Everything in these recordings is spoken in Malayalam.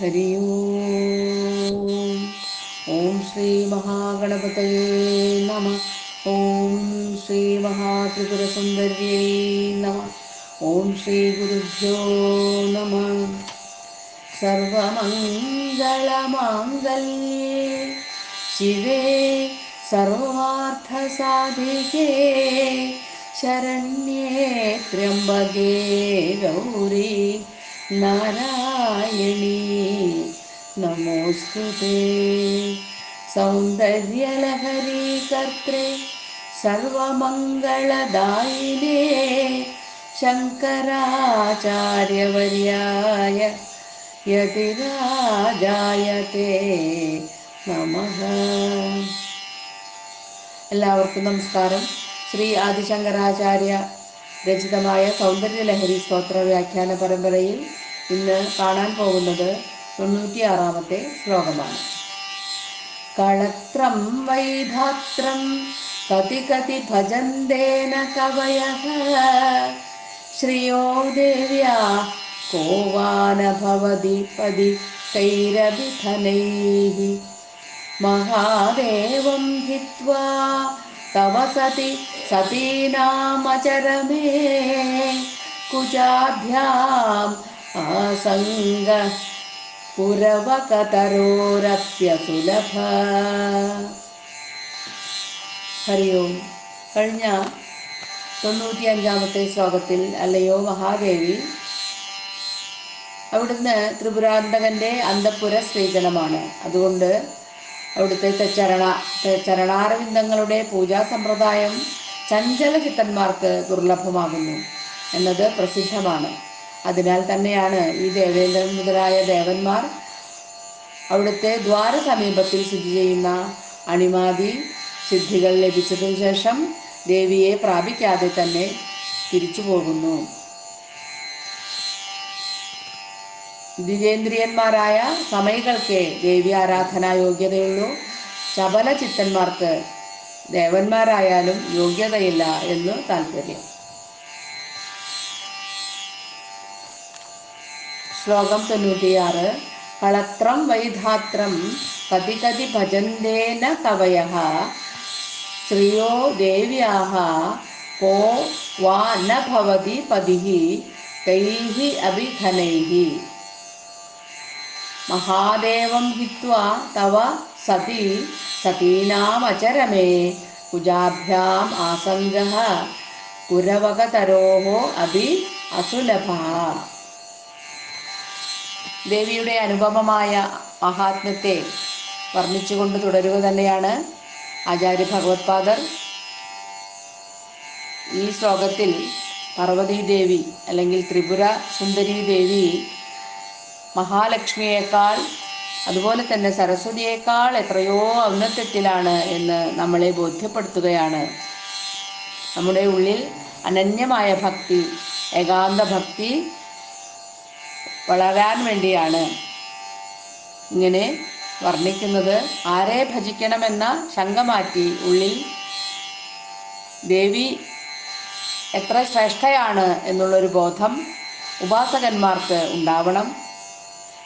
हरि ॐ श्रीमहागणपतये नमः। ॐ श्रीमहात्रिपुरसुन्दर्यै नमः। ॐ श्रीगुरुभ्यो नमः। सर्वमङ्गलमाङ्गल्ये शिवे सर्वार्थसाधिके शरण्ये त्र्यम्बके गौरी നാരായണീ നമോസ്തുതേ സൗന്ദര്യലഹരി കർത്രേ സർവമംഗളദായിനേ. ശങ്കരാചാര്യവര്യായ യതിരാജായത്തെ നമ. എല്ലാവർക്കും നമസ്കാരം. ശ്രീ ആദിശങ്കരാചാര്യ രചിതമായ സൗന്ദര്യലഹരി സ്തോത്ര വ്യാഖ്യാന പരമ്പരയിൽ ഇന്ന് കാണാൻ പോകുന്നത് തൊണ്ണൂറ്റിയാറാമത്തെ ശ്ലോകമാണ്. കളത്രം വൈധാത്രം കതി കതി ഭജന്തേന കവയ. ശ്രീയോ ദേവ്യാ കോവാനഭവതി പതി കൈരവിധനൈ മഹാദേവം ഹിത്വാ തവ സതി സതീനാമചരമേ. കുജാഭ്യാം आसङ्ग पुरवकतरोरप्यसुलभ ഹരി ഓം കഴിഞ്ഞ തൊണ്ണൂറ്റിയഞ്ചാമത്തെ ശ്ലോകത്തിൽ അല്ലയോ മഹാദേവി അവിടുന്ന് ത്രിപുരാന്തകന്റെ അന്തപുര സ്ത്രീജനമാണ് അതുകൊണ്ട് അവിടുത്തെ ചരണ ചരണാരവിന്ദങ്ങളുടെ പൂജാ സമ്പ്രദായം ചഞ്ചല ചിത്തന്മാർക്ക് ദുർലഭമാകുന്നു എന്നത് പ്രസിദ്ധമാണ് അതിനാൽ തന്നെയാണ് ഈ ദേവേന്ദ്രൻ മുതലായ ദേവന്മാർ അവിടുത്തെ ദ്വാര സമീപത്തിൽ സ്ഥിതി ചെയ്യുന്ന അണിമാതി സിദ്ധികൾ ലഭിച്ചതിനു ശേഷം ദേവിയെ പ്രാപിക്കാതെ തന്നെ തിരിച്ചു പോകുന്നു. ദ്വിജേന്ദ്രിയന്മാരായ സമയങ്ങൾക്കേ ദേവി ആരാധന യോഗ്യതയുള്ളൂ ശബല ചിത്തന്മാർക്ക് ദേവന്മാരായാലും യോഗ്യതയില്ല എന്ന് താല്പര്യം ശ്ലോകം തൊണ്ണൂറ്റിയാറ്. കളത്രം വൈധാത്രം കതി കതി ഭജന്തേന കവയ ശ്രിയോ ദേവ്യാഹ കോ വാ ന ഭവതി പതിഃ തൈഃ അഭിഘനൈഃ മഹാദേവം ഹിത്വാ തവ സതി സതീനാമചരമേ കുജാഭ്യാം ആസംഗ പുരവകതരോः അഭി അസുലഭ. ദേവിയുടെ അനുപമമായ മഹാത്മ്യത്തെ വർണിച്ചുകൊണ്ട് തുടരുക തന്നെയാണ് ആചാര്യ ഭഗവത്പാദർ ഈ ശ്ലോകത്തിൽ പാർവതീ ദേവി അല്ലെങ്കിൽ ത്രിപുര സുന്ദരി ദേവി മഹാലക്ഷ്മിയേക്കാൾ അതുപോലെ തന്നെ സരസ്വതിയേക്കാൾ എത്രയോ ഔന്നത്യത്തിലാണ് എന്ന് നമ്മളെ ബോധ്യപ്പെടുത്തുകയാണ്. നമ്മുടെ ഉള്ളിൽ അനന്യമായ ഭക്തി ഏകാന്ത ഭക്തി വളരാൻ വേണ്ടിയാണ്. ഇങ്ങനെ വർണിക്കുന്നത് ആരെ ഭജിക്കണമെന്ന ശങ്ക മാറ്റി ഉള്ളിൽ ദേവി എത്ര ശ്രേഷ്ഠയാണ് എന്നുള്ളൊരു ബോധം ഉപാസകന്മാർക്ക് ഉണ്ടാവണം.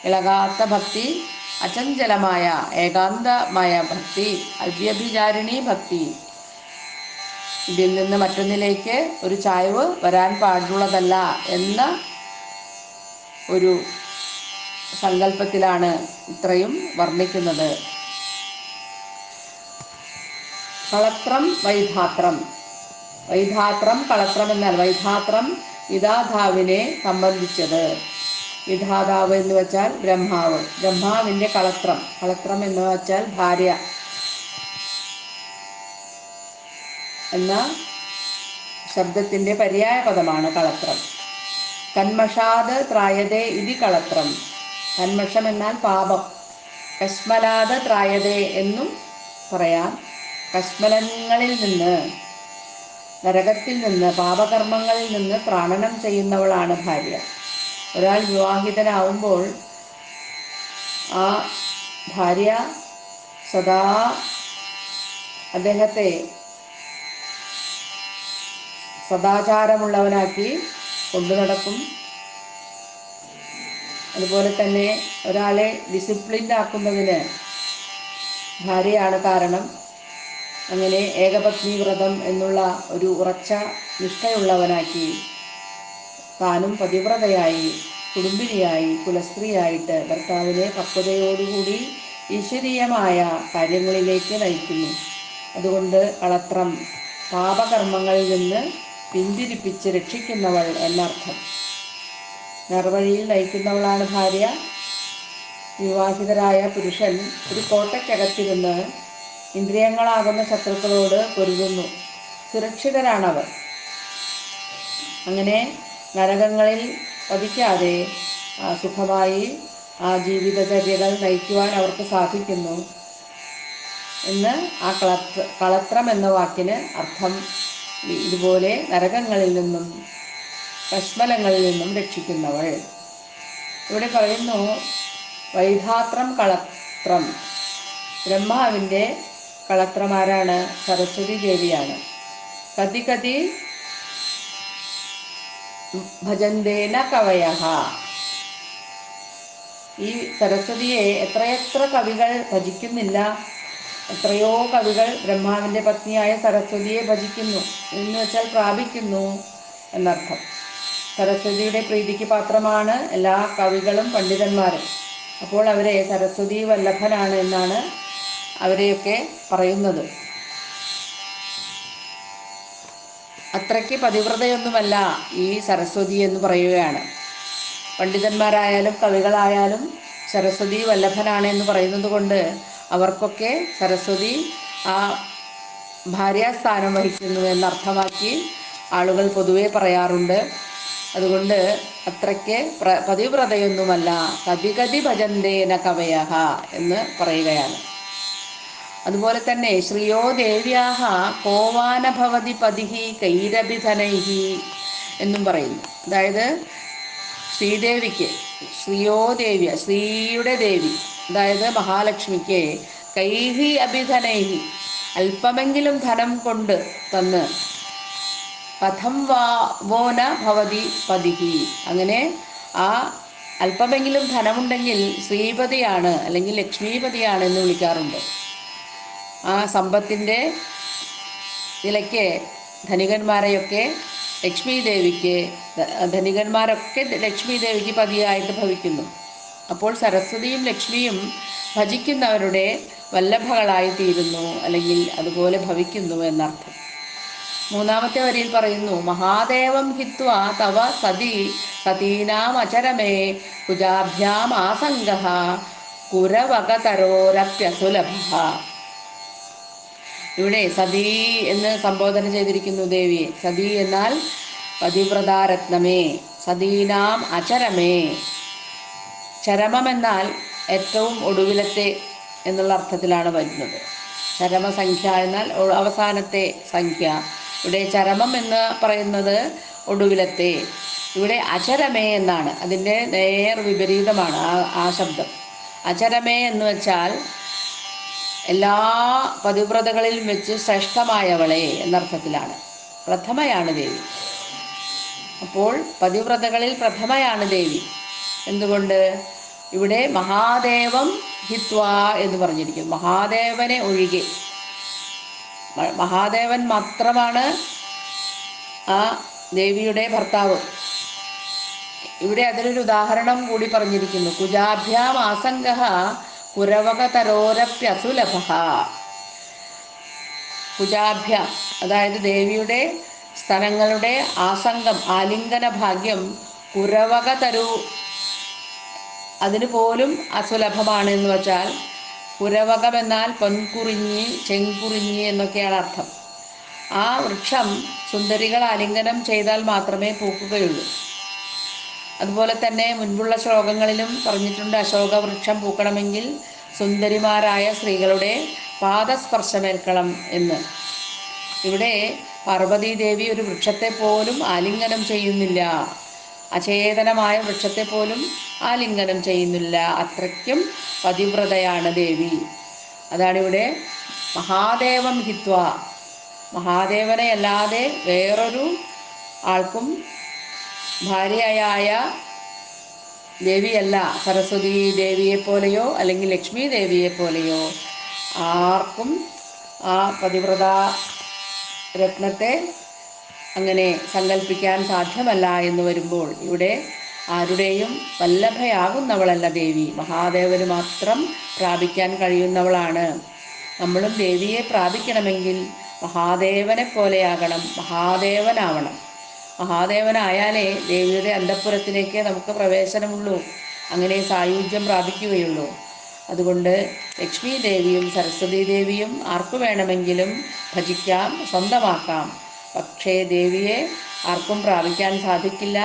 ഇളകാത്ത ഭക്തി അചഞ്ചലമായ ഏകാന്തമായ ഭക്തി അവ്യഭിചാരിണി ഭക്തി. ഇതിൽ നിന്ന് മറ്റൊന്നിലേക്ക് ഒരു ചായവ് വരാൻ പാടുള്ളതല്ല എന്ന ഒരു സങ്കല്പത്തിലാണ് ഇത്രയും വർണിക്കുന്നത്. കളത്രം വൈധാത്രം. വൈധാത്രം കളത്രം എന്നാൽ വൈധാത്രം വിധാതാവിനെ സംബന്ധിച്ചത്. വിധാതാവ് എന്ന് വെച്ചാൽ ബ്രഹ്മാവ്. ബ്രഹ്മാവിന്റെ കളത്രം. കളത്രം എന്ന് വെച്ചാൽ ഭാര്യ. എന്ന ശബ്ദത്തിന്റെ പര്യായ പദമാണ് കളത്രം. കന്മഷാത് ത്രായതേ ഇതി കളത്രം. കന്മഷം എന്നാൽ പാപം. കശ്മലാത് ത്രായതേ എന്നും പറയാം. കശ്മലങ്ങളിൽ നിന്ന് നരകത്തിൽ നിന്ന് പാപകർമ്മങ്ങളിൽ നിന്ന് പ്രാണനം ചെയ്യുന്നവളാണ് ഭാര്യ. ഒരാൾ വിവാഹിതനാവുമ്പോൾ ആ ഭാര്യ സദാ അദ്ദേഹത്തെ സദാചാരമുള്ളവനാക്കി കൊണ്ടു നടക്കും. അതുപോലെ തന്നെ ഒരാളെ ഡിസിപ്ലിൻഡ് ആക്കുന്നതിന് ഭാര്യയാണ് കാരണം. അങ്ങനെ ഏകപത്നി വ്രതം എന്നുള്ള ഒരു ഉറച്ച നിഷ്ഠയുള്ളവനാക്കി താനും പതിവ്രതയായി കുടുംബിനിയായി കുലസ്ത്രീയായിട്ട് ഭർത്താവിനെ പക്വതയോടുകൂടി ഈശ്വരീയമായ കാര്യങ്ങളിലേക്ക് നയിക്കുന്നു. അതുകൊണ്ട് കളത്രം പാപകർമ്മങ്ങളിൽ നിന്ന് പിന്തിരിപ്പിച്ച് രക്ഷിക്കുന്നവൾ എന്നർത്ഥം. നേർവഴിയിൽ നയിക്കുന്നവളാണ് ഭാര്യ. വിവാഹിതരായ പുരുഷൻ ഒരു കോട്ടയ്ക്കകത്തിരുന്ന് ഇന്ദ്രിയങ്ങളാകുന്ന ശത്രുക്കളോട് പൊരുതുന്നു. സുരക്ഷിതരാണവർ. അങ്ങനെ നരകങ്ങളിൽ പതിക്കാതെ സുഖമായി ആ ജീവിതചര്യകൾ നയിക്കുവാൻ അവർക്ക് സാധിക്കുന്നു എന്ന് ആ കളത്ര കളത്രം എന്ന വാക്കിന് അർത്ഥം ഇതുപോലെ നരകങ്ങളിൽ നിന്നും കശ്മലങ്ങളിൽ നിന്നും രക്ഷിക്കുന്നവൾ. ഇവിടെ പറയുന്നു വൈധാത്രം കളത്രം. ബ്രഹ്മാവിന്റെ കളത്രമാരാണ് സരസ്വതി ദേവിയാണ്. കതി കതി ഭജന്തേന കവയ ഈ സരസ്വതിയെ എത്രയെത്ര കവികൾ ഭജിക്കുന്നില്ല? എത്രയോ കവികൾ ബ്രഹ്മാവിന്റെ പത്നിയായ സരസ്വതിയെ ഭജിക്കുന്നു. എന്ന് വെച്ചാൽ പ്രാപിക്കുന്നു എന്നർത്ഥം. സരസ്വതിയുടെ പ്രീതിക്ക് പാത്രമാണ് എല്ലാ കവികളും പണ്ഡിതന്മാരും. അപ്പോൾ അവരെ സരസ്വതി വല്ലഭനാണ് എന്നാണ് അവരെയൊക്കെ പറയുന്നത്. അത്രയ്ക്ക് പതിവ്രതയൊന്നുമല്ല ഈ സരസ്വതി എന്ന് പറയുകയാണ്. പണ്ഡിതന്മാരായാലും കവികളായാലും സരസ്വതി വല്ലഭനാണ് എന്ന് പറയുന്നത് കൊണ്ട് അവർക്കൊക്കെ സരസ്വതി ആ ഭാര്യാസ്ഥാനം വഹിക്കുന്നു എന്നർത്ഥമാക്കി ആളുകൾ പൊതുവെ പറയാറുണ്ട്. അതുകൊണ്ട് അത്രയ്ക്ക് പ്ര പതിവ്രതയൊന്നുമല്ല. കതികതി ഭജന്തേന കവയഹ എന്ന് പറയുകയാണ്. അതുപോലെ തന്നെ ശ്രീയോ ദേവ്യാഹ കോവാനഭവതി പതിഹി കൈരഭിധനൈഹി എന്നും പറയുന്നു. അതായത് ശ്രീദേവിക്ക് ശ്രീയോ ദേവ്യ ശ്രീയുടെ ദേവി. അതായത് മഹാലക്ഷ്മിക്ക് കൈഹി അഭിധനൈഹി. അല്പമെങ്കിലും ധനം കൊണ്ട് തന്ന് പഥം വാ വോന ഭവതി പതിഹി. അങ്ങനെ ആ അല്പമെങ്കിലും ധനമുണ്ടെങ്കിൽ ശ്രീപതിയാണ് അല്ലെങ്കിൽ ലക്ഷ്മീപതിയാണ് എന്ന് വിളിക്കാറുണ്ട്. ആ സമ്പത്തിന്റെ നിലയ്ക്ക് ധനികന്മാരെയൊക്കെ ലക്ഷ്മി ദേവിക്ക് ധനികന്മാരൊക്കെ ലക്ഷ്മി ദേവിക്ക് പതിയായിട്ട് ഭവിക്കുന്നു. അപ്പോൾ സരസ്വതിയും ലക്ഷ്മിയും ഭജിക്കുന്നവരുടെ വല്ലഭകളായി തീരുന്നു അല്ലെങ്കിൽ അതുപോലെ ഭവിക്കുന്നു എന്നർത്ഥം. മൂന്നാമത്തെ വരിയിൽ പറയുന്നു മഹാദേവം ഹിത്വ തവ സതി സതീനാം അചരമേ കുജാഭ്യാം ആസംഗ കുരവകതരോരപ്യസുലഭ. ഇവിടെ സതീ എന്ന് സംബോധന ചെയ്തിരിക്കുന്നു ദേവിയെ. സതി എന്നാൽ പതിവ്രതാരത്നമേ സതീനാം അചരമേ. ചരമം എന്നാൽ ഏറ്റവും ഒടുവിലത്തെ എന്നുള്ള അർത്ഥത്തിലാണ് വരുന്നത്. ചരമസംഖ്യ എന്നാൽ അവസാനത്തെ സംഖ്യ. ഇവിടെ ചരമം എന്ന് പറയുന്നത് ഒടുവിലത്തെ. ഇവിടെ അചരമേ എന്നാണ്. അതിന്റെ നേർ വിപരീതമാണ് ആ ആ ശബ്ദം. അചരമേ എന്ന് വെച്ചാൽ എല്ലാ പതിവ്രതകളിലും വെച്ച് ശ്രേഷ്ഠമായവളെ എന്നർത്ഥത്തിലാണ്. പ്രഥമയാണ് ദേവി. അപ്പോൾ പതിവ്രതകളിൽ പ്രഥമയാണ് ദേവി. എന്തുകൊണ്ട്? ഇവിടെ മഹാദേവം ഹിത്വ എന്ന് പറഞ്ഞിരിക്കുന്നു. മഹാദേവനെ ഒഴികെ. മഹാദേവൻ മാത്രമാണ് ആ ദേവിയുടെ ഭർത്താവ്. ഇവിടെ അതിനൊരു ഉദാഹരണം കൂടി പറഞ്ഞിരിക്കുന്നു. കുജാഭ്യാം ആസംഗ കുരവകതരോരപ്യസുലഭ കുജാഭ്യാം അതായത് ദേവിയുടെ സ്ഥലങ്ങളുടെ ആസംഗം ആലിംഗന ഭാഗ്യം കുരവകതരു അതിന് പോലും അസുലഭമാണ് എന്ന് വച്ചാൽ പുരവകമെന്നാൽ പൊൻകുറിഞ്ഞി ചെങ്കുറിഞ്ഞി എന്നൊക്കെയാണ് അർത്ഥം. ആ വൃക്ഷം സുന്ദരികൾ ആലിംഗനം ചെയ്താൽ മാത്രമേ പൂക്കുകയുള്ളൂ. അതുപോലെ തന്നെ മുൻപുള്ള ശ്ലോകങ്ങളിലും പറഞ്ഞിട്ടുണ്ട് അശോക വൃക്ഷം പൂക്കണമെങ്കിൽ സുന്ദരിമാരായ സ്ത്രീകളുടെ പാദസ്പർശമേൽക്കണം എന്ന്. ഇവിടെ പാർവതീദേവി ഒരു വൃക്ഷത്തെ പോലും ആലിംഗനം ചെയ്യുന്നില്ല. അചേതനമായ വൃക്ഷത്തെ പോലും ആലിംഗനം ചെയ്യുന്നില്ല. അത്രയ്ക്കും പതിവ്രതയാണ് ദേവി. അതാണ് ഇവിടെ മഹാദേവം ഹിത്വ. മഹാദേവനെ അല്ലാതെ വേറൊരു ആൾക്കും ഭാര്യയായ ദേവിയല്ല. സരസ്വതി ദേവിയെ പോലെയോ അല്ലെങ്കിൽ ലക്ഷ്മി ദേവിയെ പോലെയോ ആർക്കും ആ പതിവ്രത രത്നത്തെ അങ്ങനെ സങ്കല്പിക്കാൻ സാധ്യമല്ല എന്ന് വരുമ്പോൾ ഇവിടെ ആരുടെയും വല്ലഭയാകുന്നവളല്ല ദേവി. മഹാദേവന് മാത്രം പ്രാപിക്കാൻ കഴിയുന്നവളാണ്. നമ്മളും ദേവിയെ പ്രാപിക്കണമെങ്കിൽ മഹാദേവനെ പോലെയാകണം മഹാദേവനാവണം. മഹാദേവനായാലേ ദേവിയുടെ അന്തപ്പുരത്തിലേക്ക് നമുക്ക് പ്രവേശനമുള്ളൂ. അങ്ങനെ സായുജ്യം പ്രാപിക്കുകയുള്ളൂ. അതുകൊണ്ട് ലക്ഷ്മി ദേവിയും സരസ്വതി ദേവിയും ആർക്കു വേണമെങ്കിലും ഭജിക്കാം സ്വന്തമാക്കാം. പക്ഷേ ദേവിയെ ആർക്കും പ്രാപിക്കാൻ സാധിക്കില്ല.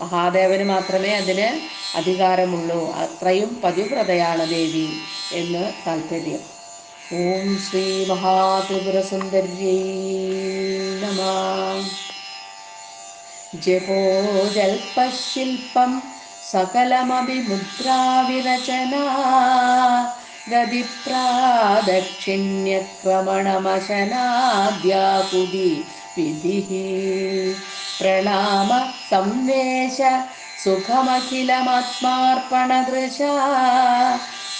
മഹാദേവന് മാത്രമേ അതിന് അധികാരമുള്ളൂ. അത്രയും പതിവ്രതയാണ് ദേവി എന്ന് താല്പര്യം ഓം ശ്രീ മഹാത്രിപുരസുന്ദര്യൈ നമ. ജപോജൽപശില്പം സകലമപി മുദ്രാവിരചനാ ഗതിപ്രാദക്ഷിണ്യക്രമണമശനാദ്യാകുതി വിധിः പ്രണാമ സംവേശ സുഖമഖിലമാത്മാർപ്പണദൃശാ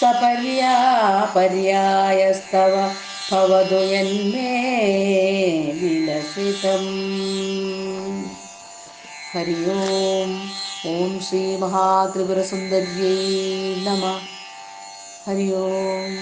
സപര്യാ പര്യായസ്തവ ഭവതു യന്മേ വിലസിതം ഹരി ഓം ഓം ശ്രീ മഹാത്രിപുരസുന്ദര്യൈ നമ ഹരി ഓം